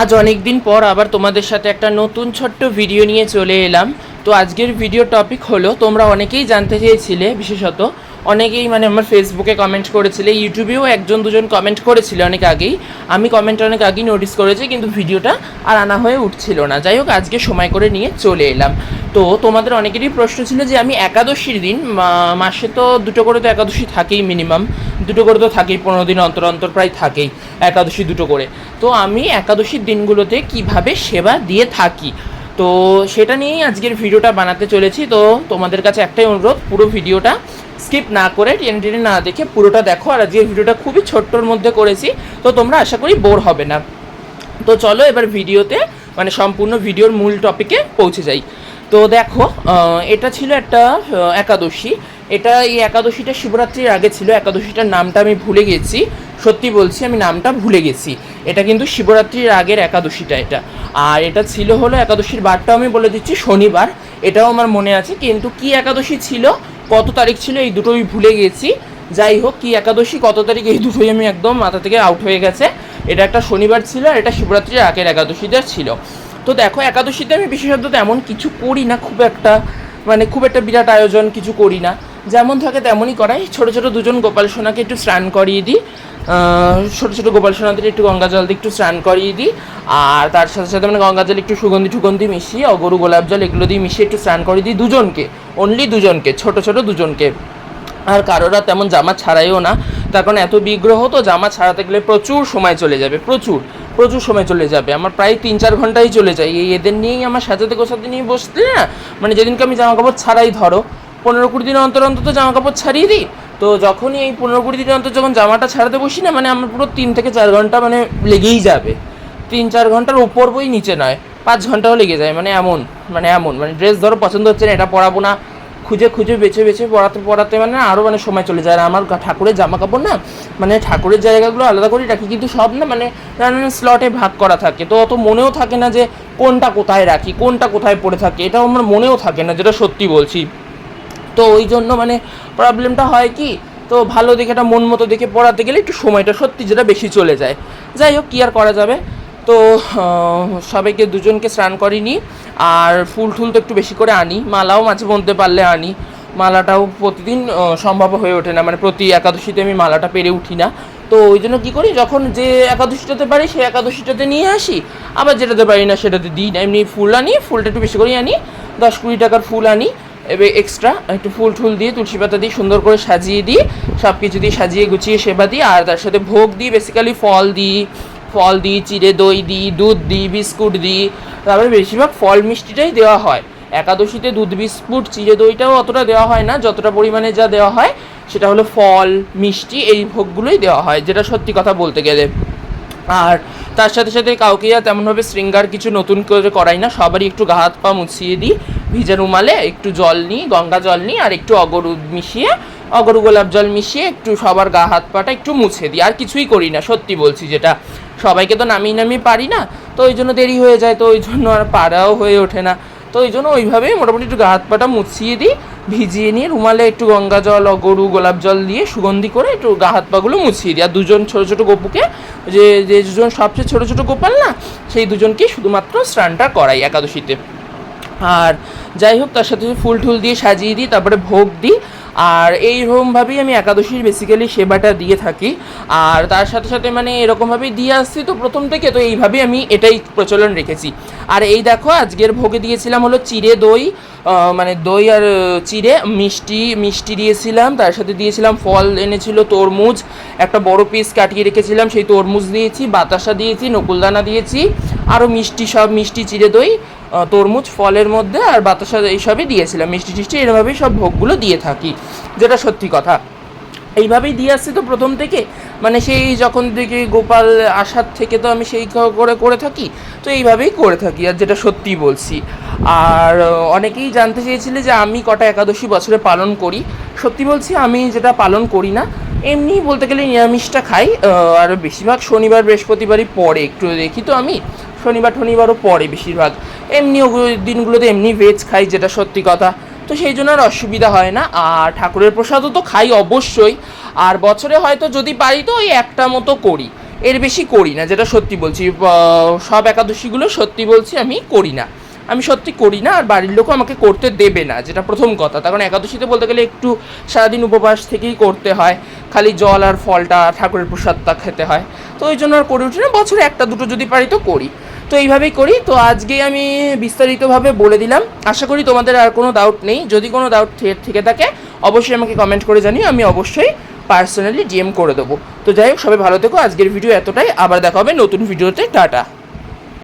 আজ অনেক দিন পর আবার তোমাদের সাথে একটা নতুন ছোট্ট ভিডিও নিয়ে চলে এলাম। তো আজকের ভিডিও টপিক হলো, তোমরা অনেকেই জানতে চেয়েছিলে বিশেষত অনেকেই মানে আমার ফেসবুকে কমেন্ট করেছিল ইউটিউবেও একজন দুজন কমেন্ট করেছিল অনেক আগেই। আমি কমেন্ট অনেক আগেই নোটিস করেছি, কিন্তু ভিডিওটা আর আনা হয়ে উঠছিল না। যাই হোক, আজকে সময় করে নিয়ে চলে এলাম। তো তোমাদের অনেকেরই প্রশ্ন ছিল যে আমি একাদশীর দিন মাসে তো দুটো করে তো একাদশী থাকেই মিনিমাম দুটো করে তো থাকেই, পনেরো দিন অন্তর অন্তর প্রায় থাকেই, একাদশী দুটো করে। তো আমি একাদশীর দিনগুলোতে কীভাবে সেবা দিয়ে থাকি? তো সেটা নিয়েই আজকের ভিডিওটা বানাতে চলেছি। তো তোমাদের কাছে একটাই অনুরোধ, পুরো ভিডিওটা স্কিপ না করে টেনে টেনে না দেখে পুরোটা দেখো। আর আজকের ভিডিওটা খুবই ছোট্টর মধ্যে করেছি। তো তোমরা আশা করি বোর হবে না। তো চলো এবার ভিডিওতে মানে সম্পূর্ণ ভিডিওর মূল টপিকে পৌঁছে যাই। তো দেখো এটা ছিল একটা একাদশী। এটা এই একাদশীটা শিবরাত্রির আগে ছিল। একাদশীটার নামটা আমি ভুলে গেছি। সত্যি বলছি, আমি নামটা ভুলে গেছি। এটা কিন্তু শিবরাত্রির আগের একাদশীটা এটা। আর এটা ছিল হলো একাদশীর বারটাও আমি বলে দিচ্ছি, শনিবার। এটাও আমার মনে আছে। কিন্তু কি একাদশী ছিল? কত তারিখ ছিল এই দুটোই ভুলে গেছি। যাই হোক, কি একাদশী, কত তারিখ, এই দুটোই আমি একদম মাথা থেকে আউট হয়ে গেছে। এটা একটা শনিবার ছিল আর এটা শিবরাত্রির আগের একাদশীতে ছিল। তো দেখো, একাদশীতে আমি বিশেষত তেমন কিছু করি না, খুব একটা মানে খুব একটা বিরাট আয়োজন কিছু করি না। যেমন থাকে তেমনই করাই। ছোটো ছোটো দুজন গোপাল সোনাকে একটু স্নান করিয়ে দিই। ছোট ছোট গোপাল সোনাদের একটু গঙ্গা জল দিয়ে একটু স্নান করিয়ে দিই। আর তার সাথে সাথে মানে গঙ্গা জল একটু সুগন্ধি টুগন্ধি মিশিয়ে অগরু গোলাপ জল এগুলো দিয়ে মিশিয়ে একটু স্নান করিয়ে দিই দুজনকে। অনলি দুজনকে, ছোট ছোট দুজনকে। আর কারোরা তেমন জামা ছাড়াইও না। তার কারণ এত বিগ্রহ তো জামা ছাড়াতে গেলে প্রচুর সময় চলে যাবে, প্রচুর প্রচুর সময় চলে যাবে। আমার প্রায় তিন চার ঘন্টাই চলে যায়। এই এদের নিয়েই আমার সাজাতে গোছাতে নিয়ে বসতে না মানে যেদিনকে আমি জামা কাপড় ছাড়াই, ধরো পনেরো কুড়ি দিন অন্তর অন্তর তো জামা কাপড় ছাড়িয়ে দিই। তো যখনই এই পনেরো কুড়ি দিন অন্তর যখন জামাটা ছাড়াতে বসি না মানে আমার পুরো তিন থেকে চার ঘণ্টা মানে লেগেই যাবে। তিন চার ঘণ্টার উপর বই নিচে নয়। পাঁচ ঘন্টাও লেগে যায় মানে এমন মানে এমন মানে ড্রেস ধরো পছন্দ হচ্ছে না, এটা পরাবো না, খুঁজে খুঁজে বেছে বেছে পড়াতে পড়াতে মানে আরও মানে সময় চলে যায়। আর আমার ঠাকুরের জামা কাপড় না মানে ঠাকুরের জায়গাগুলো আলাদা করে রাখি, কিন্তু সব না মানে স্লটে ভাগ করা থাকে। তো অত মনেও থাকে না যে কোনটা কোথায় রাখি, কোনটা কোথায় পড়ে থাকে, এটাও আমার মনেও থাকে না, যেটা সত্যি বলছি। তো ওই জন্য মানে প্রবলেমটা হয় কি, তো ভালো দেখে একটা মন মতো দেখে পড়াতে গেলে একটু সময়টা সত্যি যেটা বেশি চলে যায়। যাই হোক, কী আর করা যাবে? তো সবাইকে দুজনকে স্নান করিনি। আর ফুল টুল তো একটু বেশি করে আনি। মালাও মাঝে মধ্যে পারলে আনি। মালাটাও প্রতিদিন সম্ভব হয়ে ওঠে না। মানে প্রতি একাদশীতে আমি মালাটা পেরে উঠি না। তো ওই জন্য কী করি? যখন যে একাদশীটাতে পারি, সেই একাদশীটাতে নিয়ে আসি। আবার যেটাতে পারি না, সেটাতে দিই না। এমনি ফুল আনি, ফুলটা একটু বেশি করেই আনি। দশ কুড়ি টাকার ফুল আনি। এবার এক্সট্রা একটু ফুল টুল দিয়ে তুলসী পাতা দিয়ে সুন্দর করে সাজিয়ে দিই। সব কিছু দিয়ে সাজিয়ে গুছিয়ে সেবা দিই। আর তার সাথে ভোগ দিই বেসিক্যালি ফল দিই। ফল দিই, চিড়ে দই দিই, দুধ দিই, বিস্কুট দিই। তারপরে বেশিরভাগ ফল মিষ্টিটাই দেওয়া হয়। একাদশীতে দুধ, বিস্কুট, চিড়ে দইটাও অতটা দেওয়া হয় না। যতটা পরিমাণে যা দেওয়া হয়, সেটা হলো ফল, মিষ্টি, এই ভোগগুলোই দেওয়া হয়, যেটা সত্যি কথা বলতে গেলে। আর তার সাথে সাথে কাউকে তেমনভাবে শৃঙ্গার কিছু নতুন করে করাই না। সবারই একটু গা হাত পা মুছিয়ে দিই, ভিজা রুমালে একটু জল নিই, গঙ্গা জল নিই, আর একটু অগরুদ মিশিয়ে অগরু গোলাপ জল মিশিয়ে একটু সবার গা হাত পাটা একটু মুছে দিই। আর কিছুই করি না, সত্যি বলছি যেটা। সবাইকে তো নামিয়ে নামিয়ে পারি না, তো ওই জন্য দেরি হয়ে যায়, তো ওই জন্য আর পারাও হয়ে ওঠে না। তো ওই জন্য ওইভাবেই মোটামুটি একটু গা হাত পাটা মুছিয়ে দিই, ভিজিয়ে নিয়ে রুমালে একটু গঙ্গা জল, অগরু গোলাপ জল দিয়ে সুগন্ধি করে একটু গা হাত পাগুলো মুছিয়ে দিই। আর দুজন ছোটো ছোটো গপুকে, যে যে দুজন সবচেয়ে ছোটো ছোটো গোপাল না, সেই দুজনকেই শুধুমাত্র স্নানটা করাই একাদশীতে। আর যাই হোক, তার সাথে ফুল টুল দিয়ে সাজিয়ে দিই, তারপরে ভোগ দিই। আর এইরকমভাবেই আমি একাদশীর বেসিক্যালি সেবাটা দিয়ে থাকি। আর তার সাথে সাথে মানে এরকমভাবেই দিয়ে আসছি, তো প্রথম থেকে তো এইভাবেই আমি এটাই প্রচলন রেখেছি। আর এই দেখো, আজকের ভোগে দিয়েছিলাম হলো চিড়ে দই মানে দই আর চিড়ে, মিষ্টি মিষ্টি দিয়েছিলাম, তার সাথে দিয়েছিলাম ফল, এনেছিল তরমুজ, একটা বড় পিস কাটিয়ে রেখেছিলাম, সেই তরমুজ দিয়েছি, বাতাসা দিয়েছি, নকুলদানা দিয়েছি আরও মিষ্টি সব মিষ্টি চিড়ে দই তরমুজ, ফলের মধ্যে আর বাতাসা এইসবই দিয়েছিলাম। মিষ্টি টিষ্টি এরভাবেই সব ভোগগুলো দিয়ে থাকি, যেটা সত্যি কথা। এইভাবেই দিয়ে আসছি তো প্রথম থেকে। মানে সেই যখন থেকে গোপাল আসার থেকে তো আমি সেই করে করে থাকি, তো এইভাবেই করে থাকি, আর যেটা সত্যি বলছি। আর অনেকেই জানতে চেয়েছিলে যে আমি কটা একাদশী বছরে পালন করি। সত্যি বলছি, আমি যেটা পালন করি না, এমনি বলতে গেলে নিরামিষটা খাই আর বেশিরভাগ শনিবার, বৃহস্পতিবারই পরে একটু দেখি তো আমি। শনিবার শনিবারও পরে বেশিরভাগ। এমনি দিনগুলোতে এমনি ভেজ খাই, যেটা সত্যি কথা। তো সেই জন্য আর অসুবিধা হয় না। আর ঠাকুরের প্রসাদও তো খাই অবশ্যই। আর বছরে হয়তো যদি পারি তো ওই একটা মতো করি। এর বেশি করি না, যেটা সত্যি বলছি। সব একাদশীগুলো সত্যি বলছি আমি করি না। আমি সত্যি করি না, আর বাড়ির লোকও আমাকে করতে দেবে না, যেটা প্রথম কথা। তার কারণ একাদশীতে বলতে গেলে একটু সারাদিন উপবাস থেকেই করতে হয়। খালি জল আর ফলটা ঠাকুরের প্রসাদটা খেতে হয়। তো ওই জন্য আর করে উঠি না। বছরে একটা দুটো যদি পারি তো করি। তো এইভাবেই করি। তো আজকে আমি বিস্তারিতভাবে বলে দিলাম। আশা করি তোমাদের আর কোনো ডাউট নেই। যদি কোনো ডাউট থেকে থাকে, অবশ্যই আমাকে কমেন্ট করে জানিও। আমি অবশ্যই পার্সোনালি ডিএম করে দেবো। তো যাই হোক, সবাই ভালো থেকো। আজকের ভিডিও এতটাই। আবার দেখা হবে নতুন ভিডিওতে টাটা।